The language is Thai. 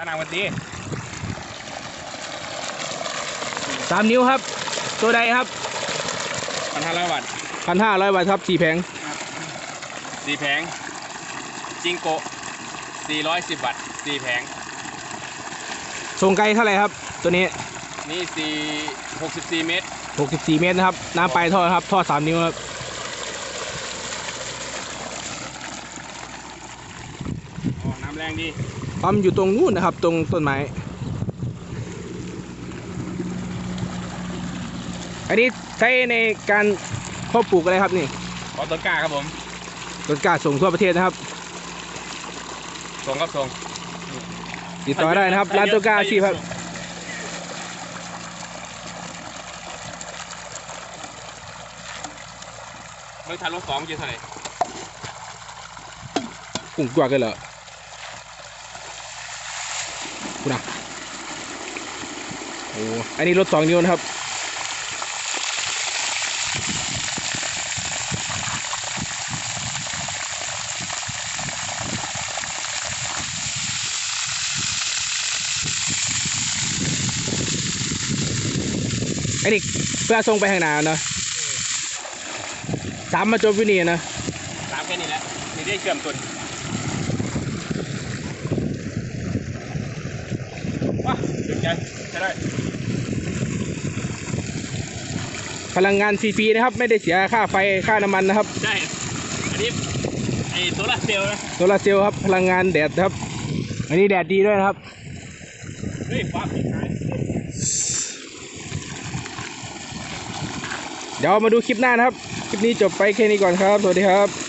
พานางวันดีสามนิ้วครับ ตัวใดครับพันห้าร้อยวัตต์พันห้าร้อยวัตต์ครับสี่แผงสี่แผง จิงโกสี่ร้อยสิบวัตต์สี่แผง ส่งไกลเท่าไหร่ครับ ตัวนี้ นี่สี่หกสิบสี่เมตร64เมตรนะครับ น้ำปลายท่อครับ ท่อสามนิ้วครับอ๋อน้ำแรงดี ปั๊มอยู่ตรงนู้นนะครับ ตรงต้นไม้ อันนี้ใช้ในการเพาะปลูกอะไรครับนี่ขอต้นกล้าครับผมต้นกล้าส่งทั่วประเทศนะครับ ส่งครับส่งติดต่อได้นะครับร้านต้นกล้าอาชีพครับเมื่อทันรถสองเยอะเท่าไหร่กุ้งกวากกันเหรอ คุณอะโอ้อันนี้รถสองนิ้วนะครับอันนี้เพื่อส่งไปข้างหน้าเนอะสามมาจบวินี่นะตามแค่นี้แหละนี่ได้เชื่อมตุนว้าถึง ใจใช่ได้ พลังงานฟรีๆนะครับ ไม่ได้เสียค่าไฟค่าน้ำมันนะครับ ได้ อันนี้ไอ้โซลาร์เซลล์นะโซลาร์เซลล์ครับพลังงานแดดครับ อันนี้แดดดีด้วยนะครับ เฮ้ยฟ้าปิดหายเดี๋ยวมาดูคลิปหน้านะครับ คลิปนี้จบไปแค่นี้ก่อนครับ สวัสดีครับ